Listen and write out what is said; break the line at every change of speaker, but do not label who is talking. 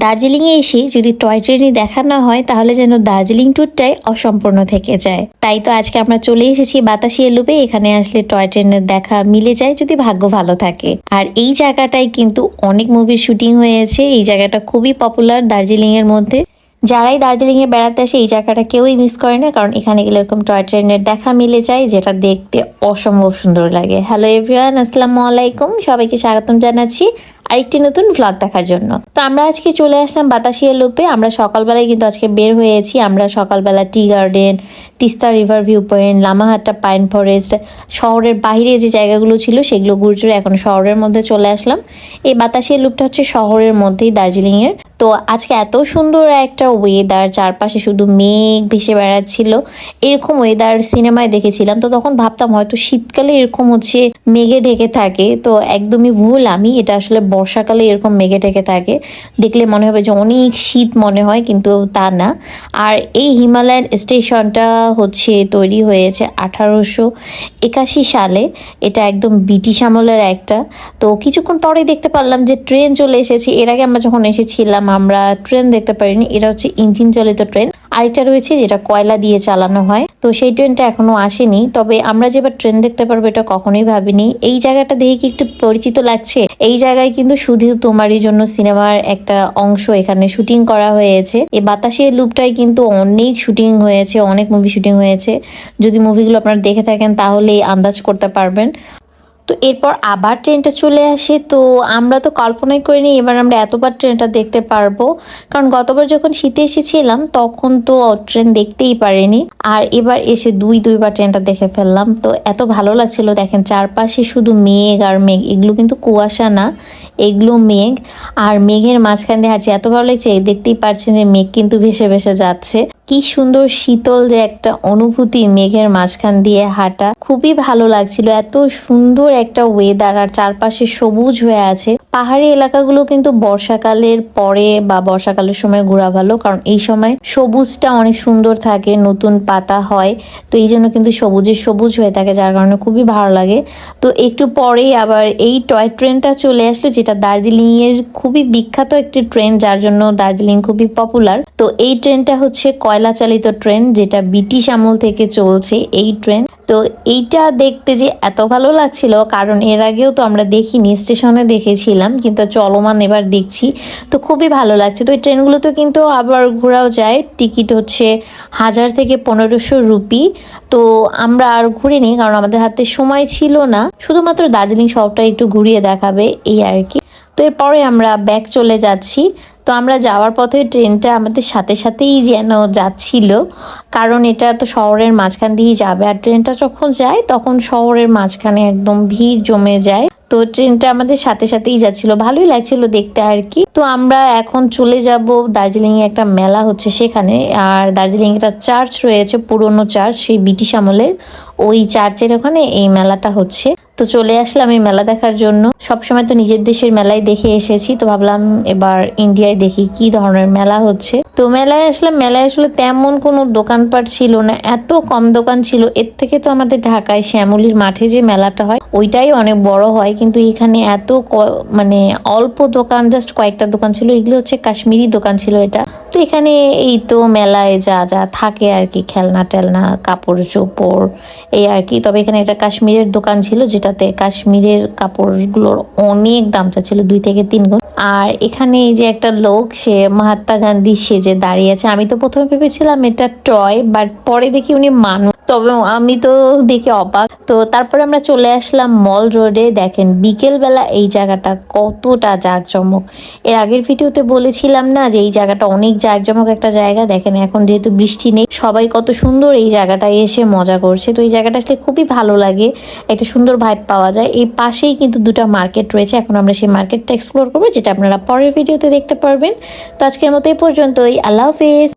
দার্জিলিংয়ে এসে যদি টয় ট্রেনই দেখা না হয়, তাহলে যেন দার্জিলিং ট্যুরটাই অসম্পূর্ণ থেকে যায়। তাই তো আজকে আমরা চলে এসেছি বাতাসি এলুপে, এখানে আসলে টয় ট্রেনের দেখা মিলে যায় যদি ভাগ্য ভালো থাকে। আর এই জায়গাটায় কিন্তু অনেক মুভির শুটিং হয়েছে, এই জায়গাটা খুবই পপুলার দার্জিলিং এর মধ্যে। যারাই দার্জিলিংয়ে বেড়াতে আসে, এই জায়গাটা কেউই মিস করে না, কারণ এখানে গেলে এরকম টয় ট্রেনের দেখা মিলে যায়, যেটা দেখতে অসম্ভব সুন্দর লাগে। হ্যালো এভরিওয়ান আসসালামু আলাইকুম, সবাইকে স্বাগতম জানাচ্ছি। আরেকটি নতুন ভ্লগ দেখার জন্য। তো আমরা আজকে চলে আসলাম বাতাসিয়া লুপে। আমরা সকালবেলায় কিন্তু আজকে বের হয়েছি। আমরা সকালবেলা tea garden, Teesta river view point Lamahatta pine forest, শহরের বাইরে যে জায়গাগুলো ছিল সেগুলো ঘুরে এখন শহরের মধ্যে চলে আসলাম। এই বাতাসিয়া লুপটা হচ্ছে শহরের মধ্যেই, দার্জিলিংয়ের। তো আজকে এত সুন্দর একটা ওয়েদার চারপাশে শুধু মেঘ ভেসে বেড়াচ্ছিল। এরকম ওয়েদার সিনেমায় দেখেছিলাম। তো তখন ভাবতাম হয়তো শীতকালে এরকম হচ্ছে মেঘে ঢেকে থাকে। তো একদমই ভুল। আমি এটা আসলে বর্ষাকালে এরকম মেঘে ঢেকে থাকে, দেখলে মনে হবে যে অনেক শীত মনে হয়, কিন্তু তা না। আর এই হিমালয়ান স্টেশনটা হচ্ছে তৈরি হয়েছে আঠারোশো একাশি সালে। এটা একদম ব্রিটিশ আমলের একটা। তো কিছুক্ষণ পরেই দেখতে পারলাম যে ট্রেন চলে এসেছে। এর আগে আমরা যখন এসেছিলাম, আমরা ট্রেন দেখতে পারিনি। এটা হচ্ছে ইঞ্জিন চালিত ট্রেন। আরেকটা রয়েছে যেটা কয়লা দিয়ে চালানো হয়। তো সেই ট্রেনটা এখনও আসেনি। তবে আমরা যেবার ট্রেন দেখতে পারব এটা কখনোই ভাবিনি। এই জায়গাটা দেখে কি একটু পরিচিত লাগছে? এই জায়গায় কিন্তু শুধু তোমারই জন্য সিনেমার একটা অংশ এখানে শুটিং করা হয়েছে। এই বাতাসের লুপটাই কিন্তু অনেক শুটিং হয়েছে, অনেক মুভি শুটিং হয়েছে। যদি মুভিগুলো আপনারা দেখে থাকেন তাহলে আন্দাজ করতে পারবেন। তো এরপর আবার ট্রেনটা চলে আসে। তো আমরা তো কল্পনাই করিনি এবার আমরা এতবার ট্রেনটা দেখতে পারব। কারণ গতবার যখন শীতে এসেছিলাম, তখন তো ট্রেন দেখতেই পারিনি। আর এবার এসে দুই, দুইবার ট্রেনটা দেখে ফেললাম। তো এত ভালো লাগছিল দেখেন, চারপাশে শুধু মেঘ আর মেঘ। এগুলো কিন্তু কুয়াশা না, এগুলো মেঘ। আর মেঘের মাঝখান দিয়ে হাঁটছে, এত ভালো লাগছে, দেখতেই পারছেন যে মেঘ কিন্তু ভেসে ভেসে যাচ্ছে। কি সুন্দর শীতল যে একটা অনুভূতি মেঘের মাঝখান দিয়ে হাঁটা। খুবই ভালো লাগছিল। এত সুন্দর একটা ওয়েদার আর চারপাশে সবুজ হয়ে আছে। পাহাড়ি এলাকাগুলো কিন্তু বর্ষাকালের পরে বা বর্ষাকালের সময় ঘোরা ভালো, কারণ এই সময় সবুজটা অনেক সুন্দর থাকে, নতুন পাতা হয়। তো এই জন্য কিন্তু সবুজের সবুজ হয়ে থাকে, যার কারণে খুবই ভালো লাগে। তো একটু পরেই আবার এই টয় ট্রেনটা চলে আসলো, যেটা দার্জিলিং এর খুবই বিখ্যাত একটি ট্রেন, যার জন্য দার্জিলিং খুবই পপুলার তো এই ট্রেনটা হচ্ছে কয়লা চালিত ট্রেন যেটা ব্রিটিশ আমল থেকে চলছে, এই ট্রেন। তো এইটা দেখতে যে এত ভালো লাগছিল, কারণ এর আগেও তো আমরা দেখিনি, স্টেশনে দেখেছিলাম, কিন্তু চলমান এবার দেখছি। তো খুবই ভালো লাগছে। তো এই ট্রেনগুলোতে কিন্তু আবার ঘোরাও যায়। টিকিট হচ্ছে হাজার থেকে পনেরোশো রুপি। তো আমরা আর ঘুরিনি, কারণ আমাদের হাতে সময় ছিল না। শুধুমাত্র দার্জিলিং শহরটা একটু ঘুরিয়ে দেখাবে, এই আর কি। তো এরপরে আমরা ব্যাক চলে যাচ্ছি। তো আমরা যাওয়ার পথে ট্রেনটা আমাদের সাথে সাথেই যেন যাচ্ছিল। কারণ এটা তো শহরের মাঝখান দিয়েই যাবে। আর ট্রেনটা যখন যায়, তখন শহরের মাঝখানে একদম ভিড় জমে যায়। তো ট্রেনটা আমাদের সাথে সাথেই যাচ্ছিল। ভালোই লাগছিল দেখতে আর কি। তো আমরা এখন চলে যাব দার্জিলিং এ একটা মেলা হচ্ছে সেখানে। আর দার্জিলিং একটা চার্চ রয়েছে, পুরনো চার্চ, সেই ব্রিটিশ আমলের। ওই চার্চের ওখানে এই মেলাটা হচ্ছে। তো চলে আসলাম এই মেলা দেখার জন্য। সবসময় তো নিজের দেশের মেলায় দেখে এসেছি, তো ভাবলাম এবার ইন্ডিয়ায় দেখি কি ধরনের মেলা হচ্ছে। তো মেলায় আসলাম, মেলায় আসলে তেমন কোনো দোকানপাট ছিল না, এত কম দোকান ছিল। এর থেকে তো আমাদের ঢাকায় শ্যামলির মাঠে যে মেলাটা হয়, ওইটাই অনেক বড় হয়। কিন্তু এখানে এত মানে অল্প দোকান জাস্ট কয়েকটা দোকান ছিল। এগুলো হচ্ছে কাশ্মীরি দোকান ছিল এটা। তো এখানে এই তো মেলায় যা যা থাকে আর কি, খেলনা টেলনা, কাপড় চোপড়, এই আর কি। তবে এখানে একটা কাশ্মীরের দোকান ছিল যেটাতে কাশ্মীরের কাপড়গুলোর অনেক দামটা ছিল দুই থেকে তিন গুণ। আর এখানে এই যে একটা লোক, সে মহাত্মা গান্ধী সেজে দাঁড়িয়ে আছে, আমি তো প্রথমে ভেবেছিলাম এটা টয় বাট পরে দেখি উনি মানুষ। তবে আমি তো দেখে অবাক। তো তারপরে আমরা চলে আসলাম মল রোডে। দেখেন, বিকেলবেলা এই জায়গাটা কতটা জাঁকজমক। এর আগের ভিডিওতে বলেছিলাম না যে এই জায়গাটা অনেক জাঁকজমক একটা জায়গা। দেখেন, এখন যেহেতু বৃষ্টি নেই, সবাই কত সুন্দর এই জায়গাটায় এসে মজা করছে। তো এই জায়গাটা আসলে খুবই ভালো লাগে। একটা সুন্দর ভাইব পাওয়া যায়। এই পাশেই কিন্তু দুটো মার্কেট রয়েছে। এখন আমরা সেই মার্কেটটা এক্সপ্লোর করব, যেটা আপনারা পরের ভিডিওতে দেখতে পারবেন। তো আজকের মতো এই পর্যন্তই। আল্লাহ হাফিজ।